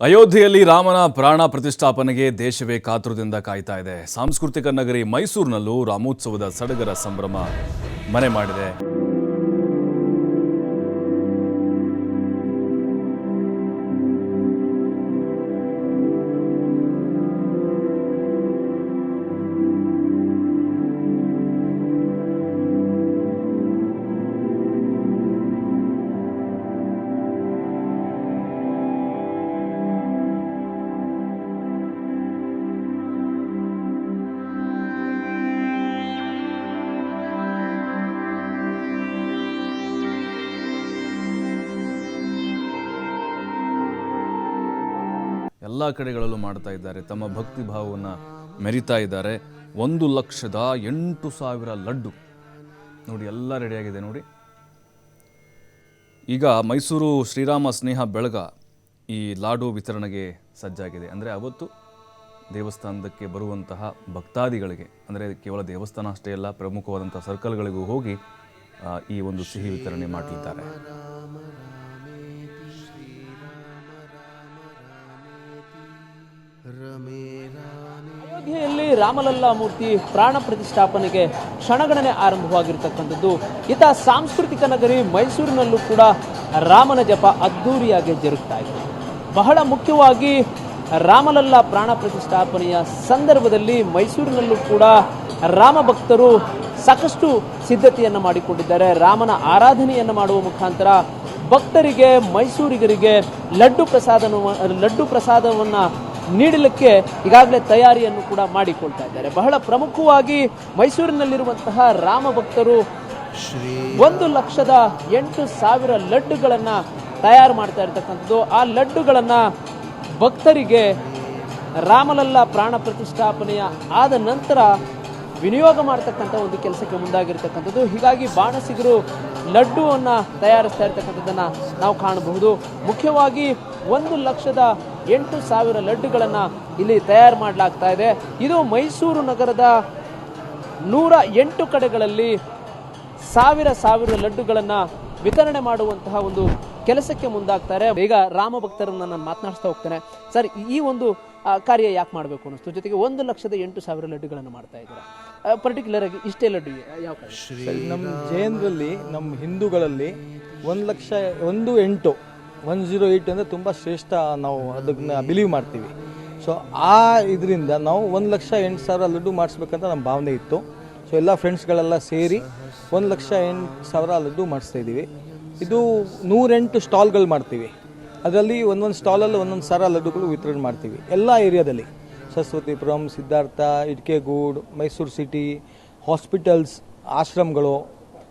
ಅಯೋಧ್ಯೆಯಲ್ಲಿ ರಾಮನ ಪ್ರಾಣ ಪ್ರತಿಷ್ಠಾಪನೆಗೆ ದೇಶವೇ ಕಾತುರದಿಂದ ಕಾಯ್ತಾ ಇದೆ. ಸಾಂಸ್ಕೃತಿಕ ನಗರಿ ಮೈಸೂರಿನಲ್ಲೂ ರಾಮೋತ್ಸವದ ಸಡಗರ ಸಂಭ್ರಮ ಮನೆ ಮಾಡಿದೆ. ಎಲ್ಲ ಕಡೆಗಳಲ್ಲೂ ಮಾಡ್ತಾ ಇದ್ದಾರೆ. ತಮ್ಮ ಭಕ್ತಿ ಭಾವವನ್ನು ಮೆರಿತಾ ಇದ್ದಾರೆ. ಒಂದು ಲಕ್ಷದ ಎಂಟು ಸಾವಿರ ಲಡ್ಡು. ನೋಡಿ, ಎಲ್ಲ ರೆಡಿಯಾಗಿದೆ ನೋಡಿ. ಈಗ ಮೈಸೂರು ಶ್ರೀರಾಮ ಸ್ನೇಹ ಬೆಳಗ ಈ ಲಾಡು ವಿತರಣೆಗೆ ಸಜ್ಜಾಗಿದೆ. ಅಂದರೆ ಅವತ್ತು ದೇವಸ್ಥಾನದಕ್ಕೆ ಬರುವಂತಹ ಭಕ್ತಾದಿಗಳಿಗೆ, ಅಂದರೆ ಕೇವಲ ದೇವಸ್ಥಾನ ಅಷ್ಟೇ ಅಲ್ಲ ಪ್ರಮುಖವಾದಂಥ ಸರ್ಕಲ್ಗಳಿಗೂ ಹೋಗಿ ಈ ಒಂದು ಸಿಹಿ ವಿತರಣೆ ಮಾಡಲಿದ್ದಾರೆ ಅಯೋಧ್ಯೆಯಲ್ಲಿ ರಾಮಲಲ್ಲಾ ಮೂರ್ತಿ ಪ್ರಾಣ ಪ್ರತಿಷ್ಠಾಪನೆಗೆ ಕ್ಷಣಗಣನೆ ಆರಂಭವಾಗಿರ್ತಕ್ಕಂಥದ್ದು. ಇತ ಸಾಂಸ್ಕೃತಿಕ ನಗರಿ ಮೈಸೂರಿನಲ್ಲೂ ಕೂಡ ರಾಮನ ಜಪ ಅದ್ಧೂರಿಯಾಗಿ ಜರುಗ್ತಾ ಇದೆ. ಬಹಳ ಮುಖ್ಯವಾಗಿ ರಾಮಲಲ್ಲಾ ಪ್ರಾಣ ಪ್ರತಿಷ್ಠಾಪನೆಯ ಸಂದರ್ಭದಲ್ಲಿ ಮೈಸೂರಿನಲ್ಲೂ ಕೂಡ ರಾಮ ಭಕ್ತರು ಸಾಕಷ್ಟು ಸಿದ್ಧತೆಯನ್ನು ಮಾಡಿಕೊಂಡಿದ್ದಾರೆ. ರಾಮನ ಆರಾಧನೆಯನ್ನು ಮಾಡುವ ಮುಖಾಂತರ ಭಕ್ತರಿಗೆ, ಮೈಸೂರಿಗರಿಗೆ ಲಡ್ಡು ಪ್ರಸಾದನ ಲಡ್ಡು ಪ್ರಸಾದವನ್ನು ನೀಡಲಿಕ್ಕೆ ಈಗಾಗಲೇ ತಯಾರಿಯನ್ನು ಕೂಡ ಮಾಡಿಕೊಳ್ತಾ ಇದ್ದಾರೆ. ಬಹಳ ಪ್ರಮುಖವಾಗಿ ಮೈಸೂರಿನಲ್ಲಿರುವಂತಹ ರಾಮ ಭಕ್ತರು ಒಂದು ಲಕ್ಷದ ಎಂಟು ಸಾವಿರ ಲಡ್ಡುಗಳನ್ನು ತಯಾರು ಮಾಡ್ತಾ ಇರ್ತಕ್ಕಂಥದ್ದು. ಆ ಲಡ್ಡುಗಳನ್ನು ಭಕ್ತರಿಗೆ ರಾಮಲಲ್ಲ ಪ್ರಾಣ ಪ್ರತಿಷ್ಠಾಪನೆಯ ಆದ ನಂತರ ವಿನಿಯೋಗ ಮಾಡ್ತಕ್ಕಂಥ ಒಂದು ಕೆಲಸಕ್ಕೆ ಮುಂದಾಗಿರ್ತಕ್ಕಂಥದ್ದು. ಹೀಗಾಗಿ ಬಾಣಸಿಗರು ಲಡ್ಡುವನ್ನು ತಯಾರಿಸ್ತಾ ಇರ್ತಕ್ಕಂಥದ್ದನ್ನು ನಾವು ಕಾಣಬಹುದು. ಮುಖ್ಯವಾಗಿ ಒಂದು ಲಕ್ಷದ ಎಂಟು ಸಾವಿರ ಲಡ್ಡುಗಳನ್ನು ಇಲ್ಲಿ ತಯಾರು ಮಾಡಲಾಗ್ತಾ ಇದೆ. ಇದು ಮೈಸೂರು ನಗರದ ನೂರ ಎಂಟು ಕಡೆಗಳಲ್ಲಿ ಸಾವಿರ ಸಾವಿರ ಲಡ್ಡುಗಳನ್ನು ವಿತರಣೆ ಮಾಡುವಂತಹ ಒಂದು ಕೆಲಸಕ್ಕೆ ಮುಂದಾಗ್ತಾರೆ. ಈಗ ರಾಮ ಭಕ್ತರನ್ನು ನಾನು ಮಾತನಾಡಿಸ್ತಾ ಹೋಗ್ತೇನೆ. ಸರ್, ಈ ಒಂದು ಕಾರ್ಯ ಯಾಕೆ ಮಾಡಬೇಕು ಅನ್ನಿಸ್ತು? ಜೊತೆಗೆ ಒಂದು ಲಕ್ಷದ ಎಂಟು ಸಾವಿರ ಲಡ್ಡುಗಳನ್ನು ಮಾಡ್ತಾ ಇದ್ದಾರೆ? ಪರ್ಟಿಕ್ಯುಲರ್ ಆಗಿ ಇಷ್ಟೇ ಲಡ್ಡು ಯಾವ ನಮ್ಮ ಜೈನರಲ್ಲಿ ನಮ್ಮ ಹಿಂದೂಗಳಲ್ಲಿ ಒಂದು ಲಕ್ಷ, ಒಂದು ಎಂಟು ಒನ್ ಜೀರೋ ಏಯ್ಟ್ ಅಂದರೆ ತುಂಬ ಶ್ರೇಷ್ಠ ನಾವು ಅದನ್ನ ಬಿಲೀವ್ ಮಾಡ್ತೀವಿ. ಸೊ ಆ ಇದರಿಂದ ನಾವು ಒಂದು ಲಕ್ಷ ಎಂಟು ಸಾವಿರ ಲಡ್ಡು ಮಾಡಿಸ್ಬೇಕಂತ ನಮ್ಮ ಭಾವನೆ ಇತ್ತು. ಸೊ ಎಲ್ಲ ಫ್ರೆಂಡ್ಸ್ಗಳೆಲ್ಲ ಸೇರಿ ಒಂದು ಲಕ್ಷ ಎಂಟು ಸಾವಿರ ಲಡ್ಡು ಮಾಡಿಸ್ತಾ ಇದ್ದೀವಿ. ಇದು ನೂರೆಂಟು ಸ್ಟಾಲ್ಗಳು ಮಾಡ್ತೀವಿ. ಅದರಲ್ಲಿ ಒಂದೊಂದು ಸ್ಟಾಲಲ್ಲಿ ಒಂದೊಂದು ಸಾವಿರ ಲಡ್ಡುಗಳು ವಿತರಣೆ ಮಾಡ್ತೀವಿ. ಎಲ್ಲ ಏರಿಯಾದಲ್ಲಿ. ಸರಸ್ವತಿಪುರಂ, ಸಿದ್ಧಾರ್ಥ, ಇಟ್ಕೆಗೂಡ್, ಮೈಸೂರು ಸಿಟಿ, ಹಾಸ್ಪಿಟಲ್ಸ್, ಆಶ್ರಮಗಳು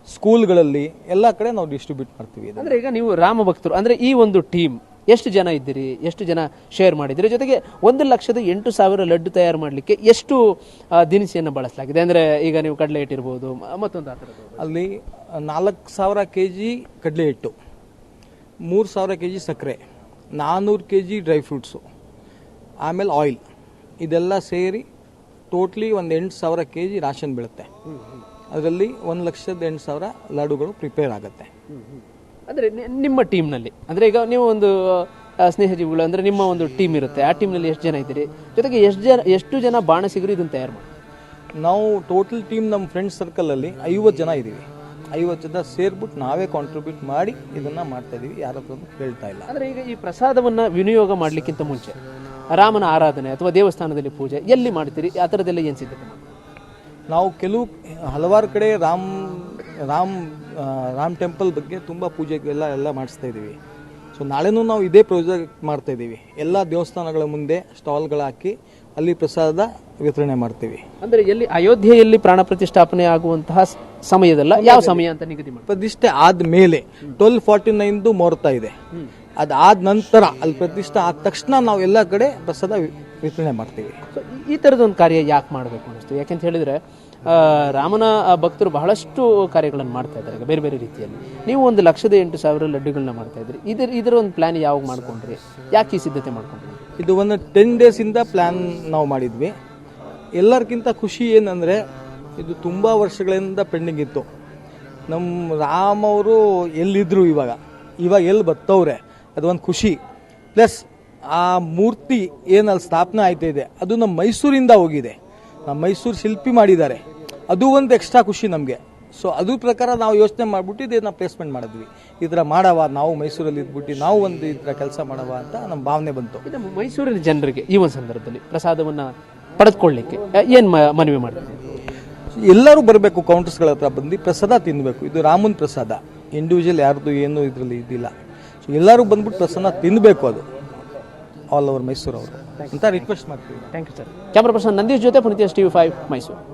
ಸ್ಕೂಲ್ಗಳಲ್ಲಿ ಎಲ್ಲ ಕಡೆ ನಾವು ಡಿಸ್ಟ್ರಿಬ್ಯೂಟ್ ಮಾಡ್ತೀವಿ ಇದನ್ನ. ಅಂದ್ರೆ ಈಗ ನೀವು ರಾಮ ಭಕ್ತರು ಅಂದ್ರೆ ಈ ಒಂದು ಟೀಮ್ ಎಷ್ಟು ಜನ ಇದ್ದೀರಿ? ಎಷ್ಟು ಜನ ಶೇರ್ ಮಾಡಿದ್ದೀರಿ? ಜೊತೆಗೆ ಒಂದು ಲಕ್ಷದ ಎಂಟು ಸಾವಿರ ಲಡ್ಡು ತಯಾರು ಮಾಡಲಿಕ್ಕೆ ಎಷ್ಟು ಆ, ದಿನಸಿಯನ್ನು ಬಳಸಲಾಗಿದೆ? ಅಂದ್ರೆ ಈಗ ನೀವು ಕಡಲೆ ಇಟ್ಟಿರ್ಬೋದು ಇರ್ಬೋದು ಮತ್ತೊಂದು ಆ ಥರದ್ದು. ಅಲ್ಲಿ ನಾಲ್ಕು ಸಾವಿರ ಕೆ ಜಿ ಕಡಲೆ ಹಿಟ್ಟು ಮೂರು ಸಾವಿರ ಕೆ ಜಿ ಸಕ್ಕರೆ ನಾನ್ನೂರು ಕೆ ಜಿ ಡ್ರೈ ಫ್ರೂಟ್ಸು ಆಮೇಲೆ ಆಯಿಲ್ ಇದೆಲ್ಲ ಸೇರಿ ಟೋಟ್ಲಿ ಒಂದು ಎಂಟು ಸಾವಿರ ಕೆ ಜಿ ರಾಷನ್ ಬೀಳುತ್ತೆ ಅದರಲ್ಲಿ ಒಂದು ಲಕ್ಷದ ಎಂಟು ಸಾವಿರ ಲಾಡುಗಳು ಪ್ರಿಪೇರ್ ಆಗುತ್ತೆ. ಅಂದರೆ ನಿಮ್ಮ ಟೀಮ್ನಲ್ಲಿ. ಅಂದರೆ ಈಗ ನೀವು ಒಂದು ಸ್ನೇಹ ಸ್ನೇಹಜೀವಿಗಳು ಅಂದರೆ ನಿಮ್ಮ ಒಂದು ಟೀಮ್ ಇರುತ್ತೆ. ಆ ಟೀಮ್ನಲ್ಲಿ ಎಷ್ಟು ಜನ ಇದ್ದೀರಿ? ಜೊತೆಗೆ ಎಷ್ಟು ಜನ ಎಷ್ಟು ಜನ ಬಾಣಸಿಗರು ಇದನ್ನು ತಯಾರು ಮಾಡಿ? ನಾವು ಟೋಟಲ್ ಟೀಮ್ ನಮ್ಮ ಫ್ರೆಂಡ್ಸ್ ಸರ್ಕಲಲ್ಲಿ ಐವತ್ತು ಜನ ಇದ್ದೀವಿ. ಐವತ್ತು ಜನ ಸೇರ್ಬಿಟ್ಟು ನಾವೇ ಕಾಂಟ್ರಿಬ್ಯೂಟ್ ಮಾಡಿ ಇದನ್ನು ಮಾಡ್ತಾ ಇದ್ದೀವಿ. ಯಾರ ಹತ್ರನೂ ಕೇಳ್ತಾ ಇಲ್ಲ. ಅಂದರೆ ಈಗ ಈ ಪ್ರಸಾದವನ್ನು ವಿನಿಯೋಗ ಮಾಡಲಿಕ್ಕಿಂತ ಮುಂಚೆ ರಾಮನ ಆರಾಧನೆ ಅಥವಾ ದೇವಸ್ಥಾನದಲ್ಲಿ ಪೂಜೆ ಎಲ್ಲಿ ಮಾಡ್ತೀರಿ? ಆ ಥರದ್ದೆಲ್ಲ ಏನು ಸಿದ್ಧತೆ? ನಾವು ಕೆಲವು ಹಲವಾರು ಕಡೆ ರಾಮ್ ರಾಮ್ ರಾಮ್ ಟೆಂಪಲ್ ಬಗ್ಗೆ ತುಂಬ ಪೂಜೆ ಎಲ್ಲ ಎಲ್ಲ ಮಾಡಿಸ್ತಾ ಇದ್ದೀವಿ. ಸೊ ನಾಳೆನೂ ನಾವು ಇದೇ ಪ್ರಾಜೆಕ್ಟ್ ಮಾಡ್ತಾ ಇದ್ದೀವಿ. ಎಲ್ಲ ದೇವಸ್ಥಾನಗಳ ಮುಂದೆ ಸ್ಟಾಲ್ಗಳು ಹಾಕಿ ಅಲ್ಲಿ ಪ್ರಸಾದ ವಿತರಣೆ ಮಾಡ್ತೀವಿ. ಅಂದ್ರೆ ಎಲ್ಲಿ ಅಯೋಧ್ಯೆಯಲ್ಲಿ ಪ್ರಾಣ ಪ್ರತಿಷ್ಠಾಪನೆ ಆಗುವಂತಹ ಸಮಯದಲ್ಲ ಯಾವ ಸಮಯ ಅಂತ ನಿಗದಿ ಮಾಡಿ. ಪ್ರತಿಷ್ಠೆ ಆದಮೇಲೆ ಟ್ವೆಲ್ ಫಾರ್ಟಿ ನೈನ್ದು ಮುಹೂರ್ತ ಇದೆ. ಅದಾದ ನಂತರ ಅಲ್ಲಿ ಪ್ರತಿಷ್ಠೆ ಆದ ತಕ್ಷಣ ನಾವು ಎಲ್ಲ ಕಡೆ ಪ್ರಸಾದ ವಿತರಣೆ ಮಾಡ್ತೀವಿ. ಸೊ ಈ ಥರದ ಒಂದು ಕಾರ್ಯ ಯಾಕೆ ಮಾಡಬೇಕು ಅನಿಸ್ತು ಯಾಕೆಂತ ಹೇಳಿದರೆ ರಾಮನ ಭಕ್ತರು ಬಹಳಷ್ಟು ಕಾರ್ಯಗಳನ್ನು ಮಾಡ್ತಾ ಇದ್ದಾರೆ ಈಗ ಬೇರೆ ಬೇರೆ ರೀತಿಯಲ್ಲಿ. ನೀವು ಒಂದು ಲಕ್ಷದ ಎಂಟು ಸಾವಿರ ಲಡ್ಡುಗಳನ್ನ ಮಾಡ್ತಾ ಇದ್ರಿ. ಇದರ ಇದರ ಒಂದು ಪ್ಲ್ಯಾನ್ ಯಾವಾಗ ಮಾಡ್ಕೊಂಡ್ರಿ? ಯಾಕೆ ಈ ಸಿದ್ಧತೆ ಮಾಡ್ಕೊಂಡ್ರಿ? ಇದು ಒಂದು ಟೆನ್ ಡೇಸಿಂದ ಪ್ಲ್ಯಾನ್ ನಾವು ಮಾಡಿದ್ವಿ. ಎಲ್ಲರಿಗಿಂತ ಖುಷಿ ಏನಂದರೆ ಇದು ತುಂಬ ವರ್ಷಗಳಿಂದ ಪೆಂಡಿಂಗ್ ಇತ್ತು. ನಮ್ಮ ರಾಮ್ ಅವರು ಎಲ್ಲಿದ್ರು ಇವಾಗ. ಇವಾಗ ಎಲ್ಲಿ ಬತ್ತವ್ರೆ? ಅದು ಒಂದು ಖುಷಿ. ಪ್ಲಸ್ ಆ ಮೂರ್ತಿ ಏನಲ್ಲಿ ಸ್ಥಾಪನೆ ಆಯ್ತಾ ಇದೆ ಅದು ನಮ್ಮ ಮೈಸೂರಿಂದ ಹೋಗಿದೆ. ನಮ್ಮ ಮೈಸೂರು ಶಿಲ್ಪಿ ಮಾಡಿದ್ದಾರೆ. ಅದು ಒಂದು ಎಕ್ಸ್ಟ್ರಾ ಖುಷಿ ನಮಗೆ. ಸೊ ಅದ್ರ ಪ್ರಕಾರ ನಾವು ಯೋಚನೆ ಮಾಡಿಬಿಟ್ಟು ಇದನ್ನ ಪ್ಲೇಸ್ಮೆಂಟ್ ಮಾಡಿದ್ವಿ. ಈ ಥರ ಮಾಡವ ನಾವು ಮೈಸೂರಲ್ಲಿ ಇದ್ಬಿಟ್ಟು ನಾವು ಒಂದು ಈ ಥರ ಕೆಲಸ ಮಾಡವ ಅಂತ ನಮ್ಮ ಭಾವನೆ ಬಂತು. ಮೈಸೂರಿನ ಜನರಿಗೆ ಈ ಒಂದು ಸಂದರ್ಭದಲ್ಲಿ ಪ್ರಸಾದವನ್ನು ಪಡೆದುಕೊಳ್ಳಿಕ್ಕೆ ಏನು ಮನವಿ ಮಾಡ್ತೀವಿ ಎಲ್ಲರೂ ಬರಬೇಕು ಕೌಂಟರ್ಸ್ಗಳ ಹತ್ರ ಬಂದು ಪ್ರಸಾದ ತಿನ್ನಬೇಕು ಇದು ರಾಮನ್ ಪ್ರಸಾದ. ಇಂಡಿವಿಜುವಲ್ ಯಾರ್ದು ಏನು ಇದರಲ್ಲಿ ಇದಿಲ್ಲ ಸೊ ಎಲ್ಲರೂ ಬಂದ್ಬಿಟ್ಟು ಪ್ರಸಾದ ತಿನ್ನಬೇಕು ಅದು. ಆಲ್ ಓವರ್ ಮೈಸೂರು ಅವರು. ಅಂತ ರಿಕ್ವೆಸ್ಟ್ ಮಾಡ್ತೀವಿ. Thank you sir camera person Nandish ಜೊತೆ Puneeth T V five Mysuru